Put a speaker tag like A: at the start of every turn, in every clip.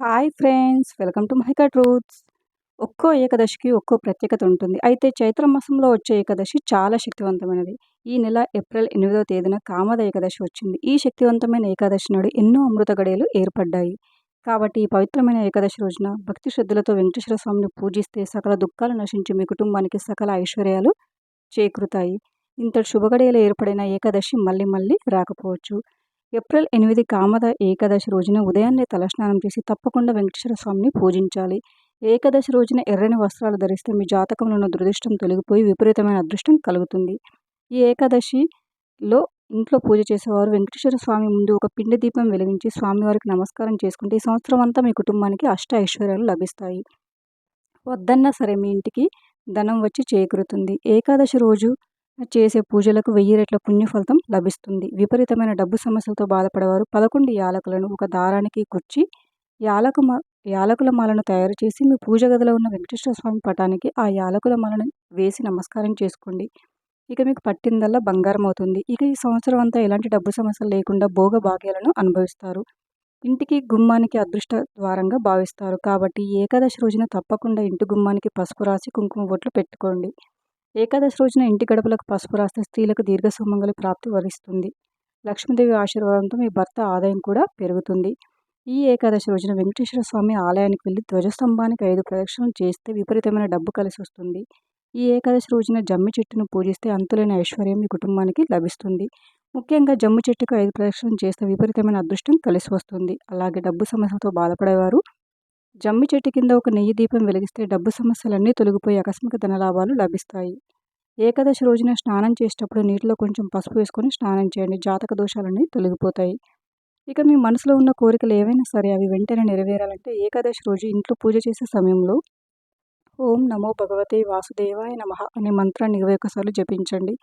A: Hi friends welcome to Mahika truths. ఒక్కో ఏకాదశికి ఒక్కో ప్రత్యేకత ఉంటుంది. అయితే చైత్ర మాసంలో వచ్చే ఏకాదశి చాలా శక్తివంతమైనది. ఈ నెల ఏప్రిల్ ఎనిమిదవ తేదీన కామద ఏకాదశి వచ్చింది. ఈ శక్తివంతమైన ఏకాదశి నాడు ఎన్నో అమృత గడియలు ఏర్పడ్డాయి. కాబట్టి ఈ పవిత్రమైన ఏకాదశి రోజున భక్తి శ్రద్ధలతో వెంకటేశ్వర స్వామిని పూజిస్తే సకల దుఃఖాలు నశించి మీ కుటుంబానికి సకల ఐశ్వర్యాలు చేకూరుతాయి. ఇంతటి శుభగడియలు ఏర్పడిన ఏకాదశి మళ్ళీ మళ్ళీ రాకపోవచ్చు. ఏప్రిల్ ఎనిమిది కామద ఏకాదశి రోజున ఉదయాన్నే తలస్నానం చేసి తప్పకుండా వెంకటేశ్వర స్వామిని పూజించాలి. ఏకాదశి రోజున ఎర్రని వస్త్రాలు ధరిస్తే మీ జాతకంలో ఉన్న దురదృష్టం తొలగిపోయి విపరీతమైన అదృష్టం కలుగుతుంది. ఈ ఏకాదశిలో ఇంట్లో పూజ చేసేవారు వెంకటేశ్వర స్వామి ముందు ఒక పిండి దీపం వెలిగించి స్వామివారికి నమస్కారం చేసుకుంటే ఈ సంవత్సరం అంతా మీ కుటుంబానికి అష్ట ఐశ్వర్యాలు లభిస్తాయి. వద్దన్నా సరే మీ ఇంటికి ధనం వచ్చి చేకూరుతుంది. ఏకాదశి రోజు చేసే పూజలకు వెయ్యి రెట్ల పుణ్యఫలితం లభిస్తుంది. విపరీతమైన డబ్బు సమస్యలతో బాధపడేవారు పదకొండు యాలకులను ఒక దారానికి కుర్చి యాలకు యాలకుల మాలను తయారు చేసి మీ పూజ గదిలో ఉన్న వెంకటేశ్వర స్వామి పటానికి ఆ యాలకుల మాలను వేసి నమస్కారం చేసుకోండి. ఇక మీకు పట్టిందల్లా బంగారం అవుతుంది. ఇక ఈ సంవత్సరం అంతా ఎలాంటి డబ్బు సమస్యలు లేకుండా భోగ భాగ్యాలను అనుభవిస్తారు. ఇంటికి గుమ్మానికి అదృష్ట ద్వారంగా భావిస్తారు. కాబట్టి ఏకాదశి రోజున తప్పకుండా ఇంటి గుమ్మానికి పసుపు రాసి కుంకుమ బొట్లు పెట్టుకోండి. ఏకాదశి రోజున ఇంటి గడపలకు పసుపు రాస్తే స్త్రీలకు దీర్ఘ సుమంగళి ప్రాప్తి వరిస్తుంది. లక్ష్మీదేవి ఆశీర్వాదంతో మీ భర్త ఆదాయం కూడా పెరుగుతుంది. ఈ ఏకాదశి రోజున వెంకటేశ్వర స్వామి ఆలయానికి వెళ్ళి ధ్వజస్తంభానికి ఐదు ప్రదక్షిణలు చేస్తే విపరీతమైన డబ్బు కలిసి వస్తుంది. ఈ ఏకాదశి రోజున జమ్మి చెట్టును పూజిస్తే అంతులేని ఐశ్వర్యం మీ కుటుంబానికి లభిస్తుంది. ముఖ్యంగా జమ్ము చెట్టుకు ఐదు ప్రదక్షిణలు చేస్తే విపరీతమైన అదృష్టం కలిసి వస్తుంది. అలాగే డబ్బు సమస్యలతో బాధపడేవారు జమ్మి చెట్టు కింద ఒక నెయ్యి దీపం వెలిగిస్తే డబ్బు సమస్యలన్నీ తొలగిపోయి ఆకస్మిక ధనలాభాలు లభిస్తాయి. ఏకాదశి రోజున స్నానం చేసేటప్పుడు నీటిలో కొంచెం పసుపు వేసుకొని స్నానం చేయండి. జాతక దోషాలన్నీ తొలగిపోతాయి. ఇక మీ మనసులో ఉన్న కోరికలు ఏవైనా సరే అవి వెంటనే నెరవేరాలంటే ఏకాదశి రోజు ఇంట్లో పూజ చేసే సమయంలో ఓం నమో భగవతే వాసుదేవాయ నమ అనే మంత్రాన్ని ఇరవై ఒకసార్లు జపించండి.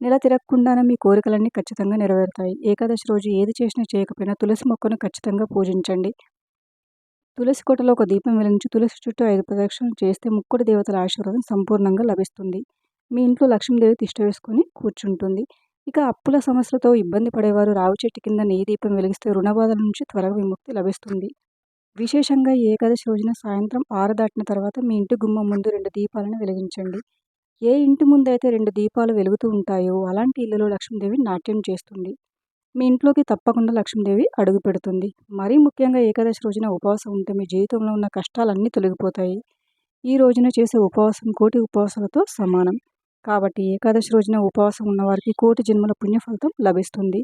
A: నెల తిరగకుండానే మీ కోరికలన్నీ ఖచ్చితంగా నెరవేరుతాయి. ఏకాదశి రోజు ఏది చేసినా చేయకపోయినా తులసి మొక్కను ఖచ్చితంగా పూజించండి. తులసి కోటలో ఒక దీపం వెలిగించి తులసి చుట్టూ ఐదు ప్రదక్షిణలు చేస్తే ముక్కుడు దేవతల ఆశీర్వాదం సంపూర్ణంగా లభిస్తుంది. మీ ఇంట్లో లక్ష్మీదేవి తిష్ట వేసుకొని కూర్చుంటుంది. ఇక అప్పుల సమస్యలతో ఇబ్బంది పడేవారు రావు చెట్టు కింద నెయ్యి దీపం వెలిగిస్తే రుణబాధల నుంచి త్వరగా విముక్తి లభిస్తుంది. విశేషంగా ఏకాదశి రోజున సాయంత్రం ఆరు దాటిన తర్వాత మీ ఇంటి గుమ్మం ముందు రెండు దీపాలను వెలిగించండి. ఏ ఇంటి ముందు అయితే రెండు దీపాలు వెలుగుతూ ఉంటాయో అలాంటి ఇళ్ళలో లక్ష్మీదేవి నాట్యం చేస్తుంది. మీ ఇంట్లోకి తప్పకుండా లక్ష్మీదేవి అడుగు పెడుతుంది. మరీ ముఖ్యంగా ఏకాదశి రోజున ఉపవాసం ఉంటే మీ జీవితంలో ఉన్న కష్టాలన్నీ తొలగిపోతాయి. ఈ రోజున చేసే ఉపవాసం కోటి ఉపవాసాలతో సమానం. కాబట్టి ఏకాదశి రోజున ఉపవాసం ఉన్నవారికి కోటి జన్మల పుణ్యఫలితం లభిస్తుంది.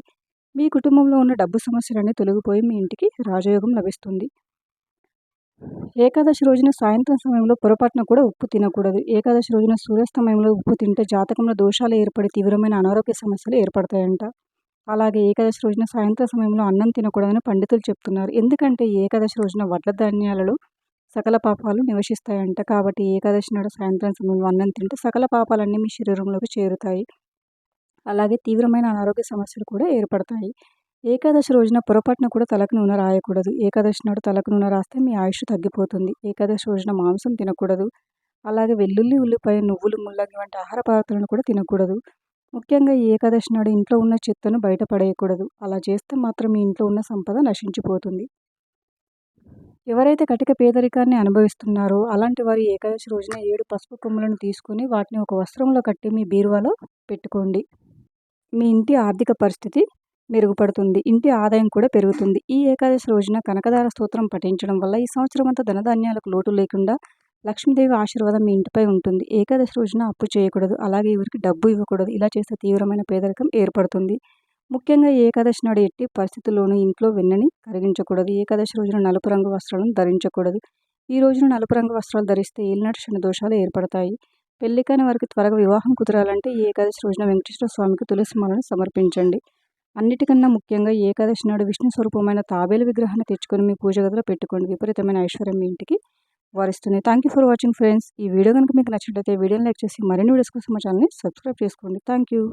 A: మీ కుటుంబంలో ఉన్న డబ్బు సమస్యలన్నీ తొలగిపోయి మీ ఇంటికి రాజయోగం లభిస్తుంది. ఏకాదశి రోజున సాయంత్రం సమయంలో పొరపాటున కూడా ఉప్పు తినకూడదు. ఏకాదశి రోజున సూర్యాస్తమయంలో ఉప్పు తింటే జాతకంలో దోషాలు ఏర్పడి తీవ్రమైన అనారోగ్య సమస్యలు ఏర్పడతాయంట. అలాగే ఏకాదశి రోజున సాయంత్రం సమయంలో అన్నం తినకూడదని పండితులు చెప్తున్నారు. ఎందుకంటే ఏకాదశి రోజున వడ్ల ధాన్యాలలో సకల పాపాలు నివసిస్తాయంట. కాబట్టి ఏకాదశి నాడు సాయంత్రం సమయంలో అన్నం తింటే సకల పాపాలన్నీ మీ శరీరంలోకి చేరుతాయి. అలాగే తీవ్రమైన అనారోగ్య సమస్యలు కూడా ఏర్పడతాయి. ఏకాదశి రోజున పొరపాటున కూడా తలకు నూనె రాయకూడదు. ఏకాదశి నాడు తలకు నూనె రాస్తే మీ ఆయుష్ తగ్గిపోతుంది. ఏకాదశి రోజున మాంసం తినకూడదు. అలాగే వెల్లుల్లి ఉల్లిపాయ నువ్వులు ముల్లంగి వంటి ఆహార పదార్థాలను కూడా తినకూడదు. ముఖ్యంగా ఈ ఏకాదశి నాడు ఇంట్లో ఉన్న చెత్తను బయట పడేయకూడదు అలా చేస్తే మాత్రం మీ ఇంట్లో ఉన్న సంపద నశించిపోతుంది. ఎవరైతే కటిక పేదరికాన్ని అనుభవిస్తున్నారో అలాంటి వారి ఏకాదశి రోజున ఏడు పసుపు కొమ్ములను తీసుకొని వాటిని ఒక వస్త్రంలో కట్టి మీ బీరువాలో పెట్టుకోండి. మీ ఇంటి ఆర్థిక పరిస్థితి మెరుగుపడుతుంది. ఇంటి ఆదాయం కూడా పెరుగుతుంది. ఈ ఏకాదశి రోజున కనకదార స్తోత్రం పఠించడం వల్ల ఈ సంవత్సరం అంతా ధనధాన్యాలకు లోటు లేకుండా లక్ష్మీదేవి ఆశీర్వాదం మీ ఇంటిపై ఉంటుంది. ఏకాదశి రోజున అప్పు చేయకూడదు. అలాగే ఎవరికి డబ్బు ఇవ్వకూడదు. ఇలా చేస్తే తీవ్రమైన పేదరికం ఏర్పడుతుంది. ముఖ్యంగా ఏకాదశి నాడు ఎట్టి పరిస్థితుల్లోనూ ఇంట్లో వెన్నని కరిగించకూడదు. ఏకాదశి రోజున నలుపు రంగు వస్త్రాలను ధరించకూడదు. ఈ రోజున నలుపు రంగు వస్త్రాలు ధరిస్తే ఏలినాటి శని దోషాలు ఏర్పడతాయి. పెళ్ళి కాని వారికి త్వరగా వివాహం కుదరాలంటే ఈ ఏకాదశి రోజున వెంకటేశ్వర స్వామికి తులసి మాలను సమర్పించండి. అన్నిటికన్నా ముఖ్యంగా ఏకాదశి నాడు విష్ణు స్వరూపమైన తాబేలు విగ్రహాన్ని తెచ్చుకొని మీ పూజ గదిలో పెట్టుకోండి. విపరీతమైన ఐశ్వర్యం మీ ఇంటికి. వారిస్తుంది. Thank you for watching friends ఈ వీడియో కనుక మీకు నచ్చినట్లయితే వీడియోని లైక్ చేసి మరిన్ని వీడియోస్ కోసం మా ఛానల్ని సబ్స్క్రైబ్ చేసుకోండి. Thank you